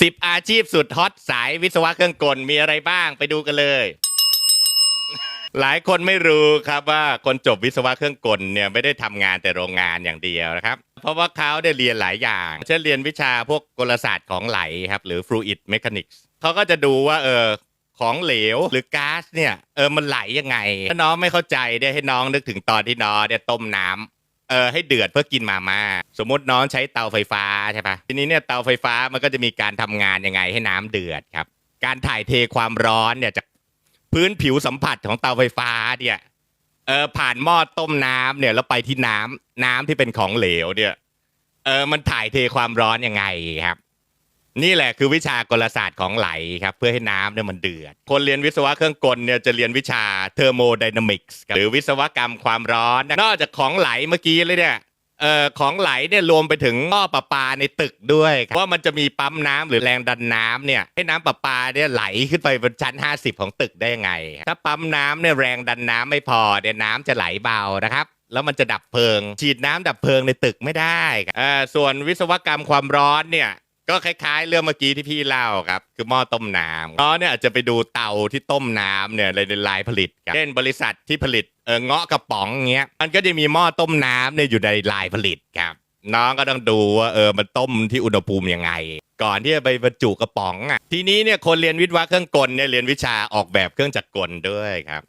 สิบอาชีพสุดฮอตสายวิศวะเครื่องกลมีอะไรบ้างไปดูกันเลย หลายคนไม่รู้ครับว่าคนจบวิศวะเครื่องกลเนี่ยไม่ได้ทำงานแต่โรงงานอย่างเดียวนะครับ เพราะว่าเขาได้เรียนหลายอย่าง เช่นเรียนวิชาพวกกลศาสตร์ของไหลครับ หรือ fluid mechanics เขาก็จะดูว่าเออของเหลวหรือก๊าซเนี่ยเออมันไหลยังไง ถ้าน้องไม่เข้าใจได้ให้น้องนึกถึงตอนที่น้องเนี่ยต้มน้ำ เออให้เดือดเพื่อกินมาม่าสมมติน้องใช้เตาไฟฟ้าใช่ปะทีนี้เนี่ยเตาไฟฟ้ามันก็จะมีการทำงานยังไงให้น้ำเดือดครับ การถ่ายเทความร้อนเนี่ยจากพื้นผิวสัมผัสของเตาไฟฟ้าเนี่ยเออผ่านหม้อต้มน้ำเนี่ยแล้วไปที่น้ำน้ำที่เป็นของเหลวเนี่ยเออมันถ่ายเทความร้อนยังไงครับ นี่แหละคือวิชากลศาสตร์ของไหลครับเพื่อให้น้ำเนี่ยมันเดือด คนเรียนวิศวะเครื่องกลเนี่ยจะเรียนวิชาเทอร์โมไดนามิกส์หรือวิศวกรรมความร้อน นอกจากของไหลเมื่อกี้เลยเนี่ยเอ่อของไหลเนี่ยรวมไปถึงหม้อประปาในตึกด้วยว่ามันจะมีปั๊มน้ำหรือแรงดันน้ำเนี่ยให้น้ำประปาเนี่ยไหลขึ้นไปบนชั้น 50 ของตึกได้ยังไง ถ้าปั๊มน้ำเนี่ยแรงดันน้ำไม่พอเนี่ยน้ำจะไหลเบานะครับแล้วมันจะดับเพลิง ฉีดน้ำดับเพลิงในตึกไม่ได้ครับเอ่อส่วนวิศวกรรมความร้อนเนี่ย ก็คล้ายๆ เรื่องเมื่อกี้ที่พี่เล่าครับ คือหม้อต้มน้ำน้องเนี่ยอาจจะไปดูเตาที่ต้มน้ำเนี่ยในลายผลิตครับเช่นบริษัทที่ผลิตเออเงาะกระป๋องเงี้ยมันก็จะมีหม้อต้มน้ำเนี่ยอยู่ในลายผลิตครับ น้องก็ต้องดูว่าเออมันต้มที่อุณหภูมิยังไง ก่อนที่จะไปบรรจุกระป๋องอะทีนี้เนี่ยคนเรียนวิศวะเครื่องกลเนี่ยเรียนวิชาออกแบบเครื่องจักรกลด้วยครับ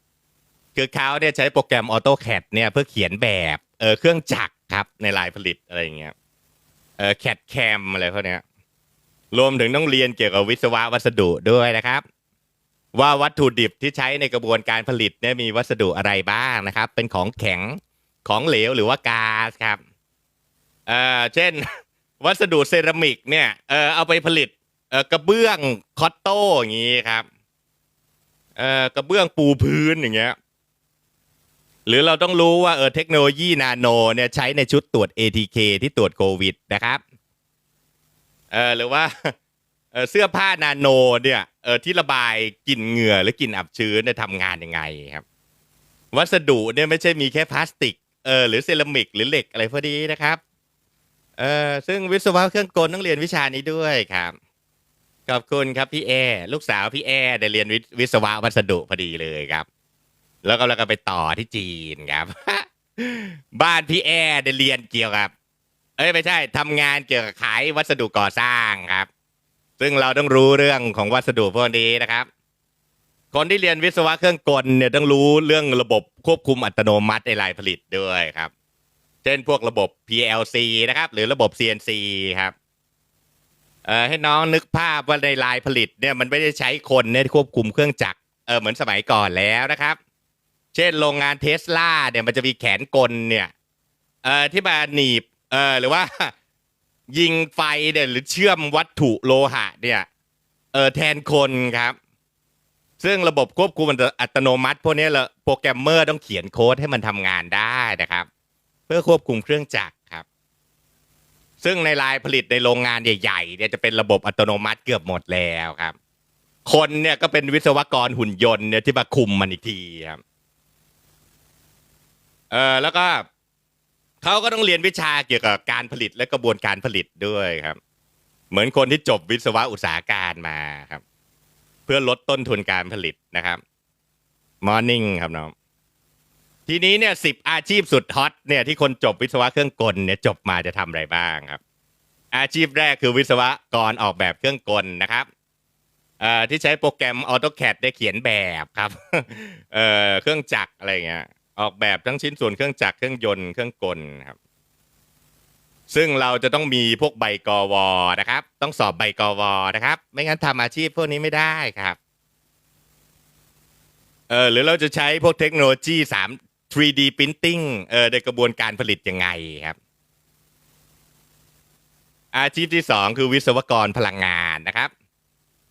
คือเขาเนี่ยใช้โปรแกรม AutoCAD เนี่ยเพื่อเขียนแบบเออเครื่องจักรครับในลายผลิตอะไรอย่างเงี้ยเออ CAD CAM อะไรพวกเนี้ย รวมถึงต้องเรียนเกี่ยวกับวิศวะวัสดุด้วยนะครับ ว่าวัตถุดิบที่ใช้ในกระบวนการผลิตเนี่ยมีวัสดุอะไรบ้างนะครับ เป็นของแข็งของเหลวหรือว่าก๊าซครับเอ่อเช่น วัสดุเซรามิกเนี่ยเออเอาไปผลิตเออกระเบื้องคอตโต้อย่างนี้ครับเออกระเบื้องปูพื้นอย่างเงี้ยหรือเราต้องรู้ว่าเออเทคโนโลยีนาโนเนี่ยใช้ในชุดตรวจ ATK ที่ตรวจโควิดนะครับ เออหรือว่าเออเสื้อผ้านาโนเนี่ยเออที่ระบายกลิ่นเหงื่อหรือกลิ่นอับชื้นเนี่ยทำงานยังไงครับ วัสดุเนี่ยไม่ใช่มีแค่พลาสติกเออหรือเซรามิกหรือเหล็กอะไรพอดีนะครับเออซึ่งวิศวะเครื่องกลต้องเรียนวิชานี้ด้วยครับขอบคุณครับพี่แอลูกสาวพี่แอได้เรียนวิวิศวะวัสดุพอดีเลยครับ แล้วก็เราก็ไปต่อที่จีนครับ บ้านพี่แอได้เรียนเกี่ยวกับ เอ้ยไม่ใช่ทำงานเกี่ยวกับขายวัสดุก่อสร้างครับ ซึ่งเราต้องรู้เรื่องของวัสดุพวกนี้นะครับ คนที่เรียนวิศวะเครื่องกลเนี่ยต้องรู้เรื่องระบบควบคุมอัตโนมัติในลายผลิตด้วยครับ เช่นพวกระบบ PLC นะครับ หรือระบบ CNC ครับเอ่อให้น้องนึกภาพว่าในลายผลิตเนี่ยมันไม่ได้ใช้คนเนี่ยควบคุมเครื่องจักรเออเหมือนสมัยก่อนแล้วนะครับ เช่นโรงงานเทสลาเนี่ยมันจะมีแขนกลเนี่ยเอ่อที่มาหนีบ เออหรือว่า ยิงไฟเนี่ยหรือเชื่อมวัตถุโลหะ เนี่ยเออแทนคนครับ ซึ่งระบบควบคุมอัตโนมัติพวกนี้ละโปรแกรมเมอร์ต้องเขียนโค้ดให้มันทำงานได้นะครับ เพื่อควบคุมเครื่องจักรครับ ซึ่งในลายผลิตในโรงงานใหญ่ๆเนี่ยจะเป็นระบบอัตโนมัติเกือบหมดแล้วครับ คนเนี่ยก็เป็นวิศวกรหุ่นยนต์เนี่ยที่มาคุมมันอีกทีครับเออแล้วก็ เขาก็ต้องเรียนวิชาเกี่ยวกับการผลิตและกระบวนการผลิตด้วยครับ เหมือนคนที่จบวิศวะอุตสาหการมาครับ เพื่อลดต้นทุนการผลิตนะครับมอร์นิ่งครับน้องทีนี้เนี่ยสิบอาชีพสุดฮอตเนี่ยที่คนจบวิศวะเครื่องกลเนี่ยจบมาจะทำอะไรบ้างครับ อาชีพแรกคือวิศวกรออกแบบเครื่องกลนะครับที่ใช้โปรแกรม AutoCAD ได้เขียนแบบครับเเครื่องจักรอะไรเงี้ย ออกแบบทั้งชิ้นส่วนเครื่องจักรเครื่องยนต์เครื่องกลครับ ซึ่งเราจะต้องมีพวกใบกวนะครับ ต้องสอบใบกวนะครับ ไม่งั้นทำอาชีพพวกนี้ไม่ได้ครับเออหรือเราจะใช้พวกเทคโนโลยีสาม 3D printing เออในกระบวนการผลิตยังไงครับ อาชีพที่สองคือวิศวกรพลังงานนะครับ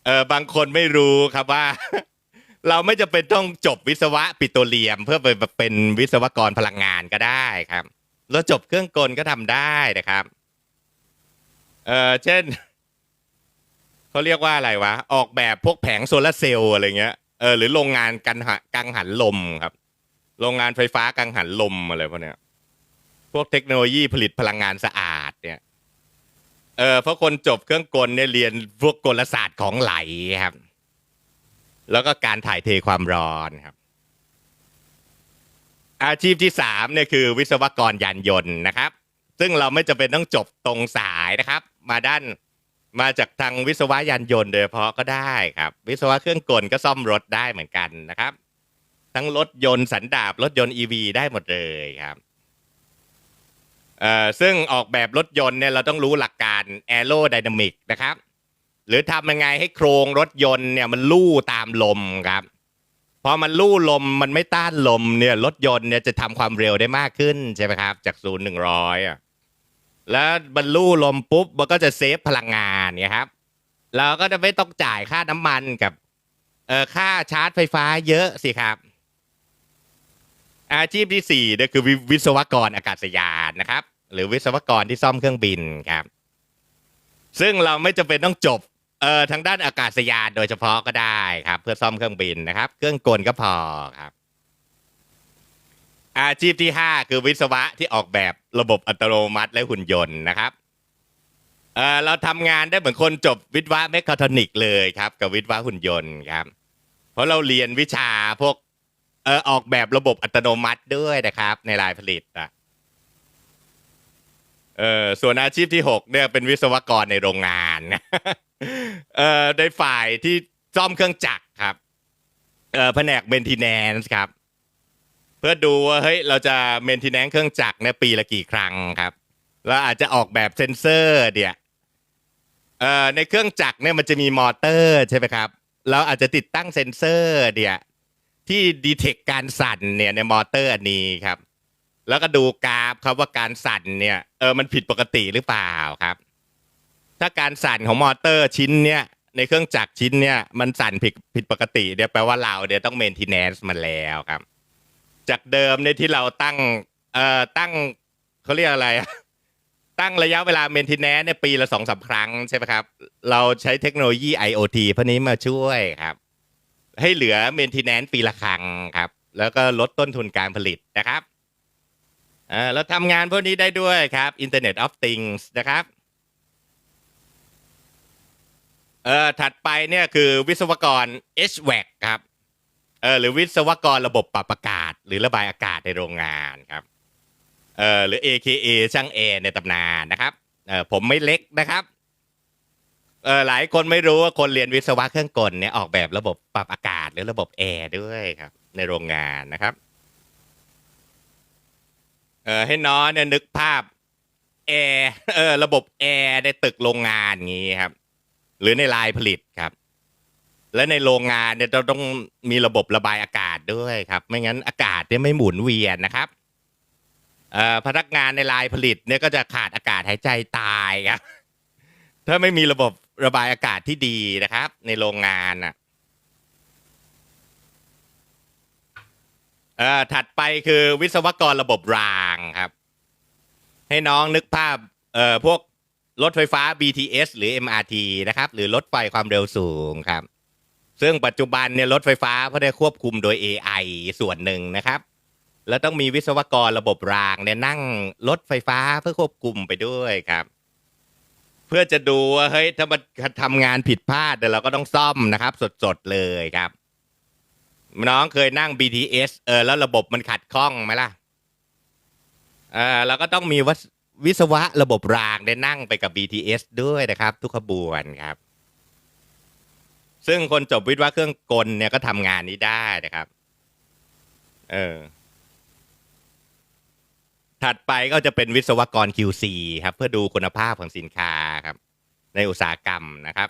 เออบางคนไม่รู้ครับว่า เราไม่จะเป็นต้องจบวิศวะปิโตรเลียม เพื่อไปเป็นวิศวกรพลังงานก็ได้ครับเราจบเครื่องกลก็ทำได้นะครับ เออเช่นเขาเรียกว่าอะไรวะ ออกแบบพวกแผงโซลาร์เซลล์อะไรเงี้ยเออหรือโรงงานกันหกังหันลมครับ โรงงานไฟฟ้ากังหันลมอะไรพวกเนี้ย พวกเทคโนโลยีผลิตพลังงานสะอาด เนี่ย เออเพราะคนจบเครื่องกลเนี่ยเรียนพวกกลศาสตร์ของไหลครับ แล้วก็การถ่ายเทความร้อนครับ อาชีพที่สามเนี่ยคือวิศวกรยานยนต์นะครับ ซึ่งเราไม่จำเป็นต้องจบตรงสายนะครับ มาด้านมาจากทางวิศวะยานยนต์โดยเฉพาะก็ได้ครับ วิศวะเครื่องกลก็ซ่อมรถได้เหมือนกันนะครับ ทั้งรถยนต์สันดาปรถยนต์ EV ได้หมดเลยครับเอ่อซึ่งออกแบบรถยนต์เนี่ยเราต้องรู้หลักการแอโรไดนามิกนะครับ หรือทำยังไงให้โครงรถยนต์เนี่ยมันลู่ตามลมครับพอมันลู่ลมมันไม่ต้านลมเนี่ยรถยนต์เนี่ยจะทำความเร็วได้มากขึ้นใช่ไหมครับ จากศูนย์หนึ่งร้อยอะแล้วบรรลู่ลมปุ๊บมันก็จะเซฟพลังงานเนี่ยครับเราก็จะไม่ต้องจ่ายค่าน้ำมันกับเอ่อค่าชาร์จไฟฟ้าเยอะสิครับ อาชีพที่สี่เนี่ยคือววิศวกรอากาศยานนะครับ หรือวิศวกรที่ซ่อมเครื่องบินครับ ซึ่งเราไม่จำเป็นต้องจบ เอ่อทางด้านอากาศยานโดยเฉพาะก็ได้ครับ เพื่อซ่อมเครื่องบินนะครับ เครื่องกลก็พอครับ อาชีพที่ห้าคือวิศวะที่ออกแบบระบบอัตโนมัติและหุ่นยนต์นะครับเออเราทำงานได้เหมือนคนจบวิศวะแมคคาทรอนิกเลยครับ กับวิศวะหุ่นยนต์ครับ เพราะเราเรียนวิชาพวกเออออกแบบระบบอัตโนมัติด้วยนะครับ ในรายผลิตอะเออส่วนอาชีพที่หกเนี่ยเป็นวิศวกรในโรงงาน เอ่อในฝ่ายที่ซ่อมเครื่องจักรครับเอ่อแผนกเมนทีแนนซ์ครับ เพื่อดูว่าเฮ้ยเราจะเมนทีแนนซ์เครื่องจักรเนี่ยปีละกี่ครั้งครับ แล้วอาจจะออกแบบเซนเซอร์เนี่ยเอ่อในเครื่องจักรเนี่ยมันจะมีมอเตอร์ใช่ไหมครับเราอาจจะติดตั้งเซนเซอร์เนี่ยที่ดีเทคการสั่นเนี่ยในมอเตอร์อันนี้ครับ แล้วก็ดูกราฟครับว่าการสั่นเนี่ยเออมันผิดปกติหรือเปล่าครับ ถ้าการสั่นของมอเตอร์ชิ้นเนี้ยในเครื่องจักรชิ้นเนี้ยมันสั่นผิดผิดปกติเนี่ยแปลว่าเราเดี๋ยวต้องเมนเทีแนนซ์มันแล้วครับ จากเดิมเนี่ยที่เราตั้งเอ่อตั้งเขาเรียกอะไรอะตั้งระยะเวลาเมนเทีแนนซ์เนี่ยปีละสองสาครั้งใช่ไหมครับ เราใช้เทคโนโลยี IoT พวกนี้มาช่วยครับ ให้เหลือเมนเทีแนนซ์ปีละครั้งครับ แล้วก็ลดต้นทุนการผลิตนะครับเออเราทำงานพวกนี้ได้ด้วยครับ Internet of Things นะครับ เอ่อถัดไปเนี่ยคือวิศวกร HVAC ครับเออหรือวิศวกรระบบปรับอากาศ หรือระบายอากาศในโรงงานครับเออหรือ AKA ช่างแอร์ในตำนานนะครับเออผมไม่เล็กนะครับเออหลายคนไม่รู้ว่าคนเรียนวิศวะเครื่องกลเนี่ยออกแบบระบบปรับอากาศหรือระบบแอร์ด้วยครับ ในโรงงานนะครับเออให้น้องเนี่ยนึกภาพแอร์เออระบบแอร์ในตึกโรงงานอย่างงี้ครับ หรือในลายผลิตครับ และในโรงงานเนี่ยเราต้องมีระบบระบายอากาศด้วยครับ ไม่งั้นอากาศเนี่ยไม่หมุนเวียนนะครับพนักงานในลายผลิตเนี่ยก็จะขาดอากาศหายใจตายครับถ้าไม่มีระบบระบายอากาศที่ดีนะครับ ในโรงงานอะเอ่อถัดไปคือวิศวกรระบบรางครับ ให้น้องนึกภาพเอ่อพวก รถไฟฟ้า BTS หรือ MRT นะครับ หรือรถไฟความเร็วสูงครับ ซึ่งปัจจุบันเนี่ยรถไฟฟ้าเขาได้ควบคุมโดย AI ส่วนหนึ่งนะครับ แล้วต้องมีวิศวกรระบบรางเนี่ยนั่งรถไฟฟ้าเพื่อควบคุมไปด้วยครับ เพื่อจะดูว่าเฮ้ยถ้ามันทำงานผิดพลาดเดี๋ยวเราก็ต้องซ่อมนะครับ สดๆเลยครับ น้องเคยนั่ง BTS เออแล้วระบบมันขัดข้องไหมล่ะเออเราก็ต้องมีวัส วิศวะระบบรางได้นั่งไปกับ BTS ด้วยนะครับ ทุกขบวนครับ ซึ่งคนจบวิศวะเครื่องกลเนี่ยก็ทำงานนี้ได้นะครับ เออ ถัดไปก็จะเป็นวิศวกร QC ครับ เพื่อดูคุณภาพของสินค้าครับ ในอุตสาหกรรมนะครับ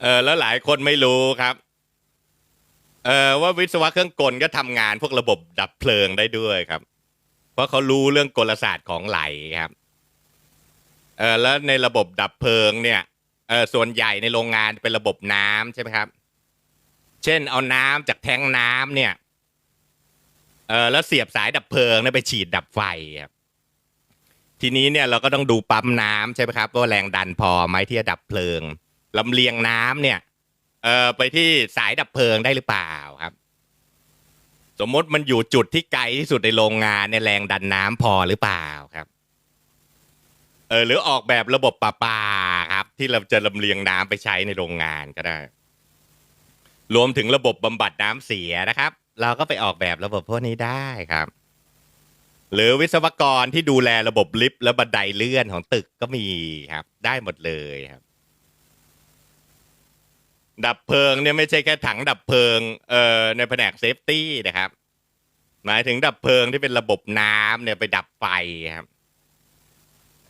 เออแล้วหลายคนไม่รู้ครับเออว่าวิศวะเครื่องกลก็ทำงานพวกระบบดับเพลิงได้ด้วยครับ ราะเขารู้เรื่องกลศาสตร์ของไหลครับเออแล้วในระบบดับเพลิงเนี่ยเออส่วนใหญ่ในโรงงานเป็นระบบน้ำใช่ไหมครับ เช่นเอาน้ำจากแท้งน้ำเนี่ยเออแล้วเสียบสายดับเพลิงเนี่ยไปฉีดดับไฟครับทีนี้เนี่ยเราก็ต้องดูปั๊มน้ำใช่ไหมครับว่าแรงดันพอไหมที่จะดับเพลิงลำเลียงน้ำเนี่ยเออไปที่สายดับเพลิงได้หรือเปล่าครับ สมมติมันอยู่จุดที่ไกลที่สุดในโรงงานในยแรงดันน้ำพอหรือเปล่าครับ เออหรือออกแบบระบบประปาครับ ที่เราจะลำเลียงน้ำไปใช้ในโรงงานก็ได้ รวมถึงระบบบำบัดน้ำเสียนะครับ เราก็ไปออกแบบระบบพวกนี้ได้ครับ หรือวิศวกรที่ดูแลระบบลิฟต์และบันไดเลื่อนของตึกก็มีครับ ได้หมดเลยครับ ดับเพลิงเนี่ยไม่ใช่แค่ถังดับเพลิงเอ่อในแผนกเซฟตี้นะครับ หมายถึงดับเพลิงที่เป็นระบบน้ำเนี่ยไปดับไฟครับ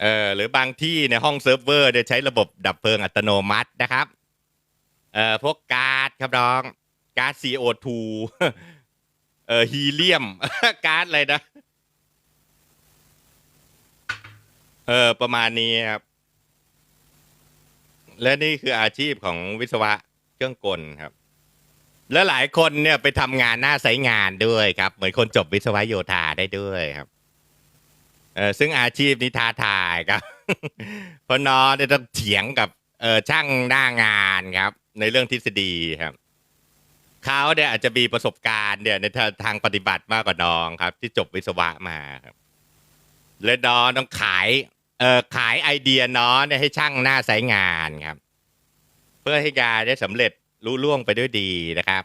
เออหรือบางที่ในห้องเซิร์ฟเวอร์เนี่ยใช้ระบบดับเพลิงอัตโนมัตินะครับเอ่อพวกก๊าซครับน้องก๊าซ CO2 เอ่อฮีเลียมก๊าซอะไรนะเออประมาณนี้ครับ และนี่คืออาชีพของวิศวะ เครื่องกลครับ และหลายคนเนี่ยไปทำงานหน้าไซต์งานด้วยครับ เหมือนคนจบวิศวะโยธาได้ด้วยครับเออซึ่งอาชีพนี้ท้าทายครับเพราะน้องเนี่ยต้องเถียงกับเออช่างหน้างานครับ ในเรื่องทฤษฎีครับเขาเนี่ยอาจจะมีประสบการณ์เนี่ยในทางปฏิบัติมากกว่าน้องครับ ที่จบวิศวะมาครับ และน้องต้องขายเออขายไอเดียน้องเนี่ยให้ช่างหน้าไซต์งานครับ เพื่อให้งานได้สำเร็จรุ่ล่วงไปด้วยดีนะครับ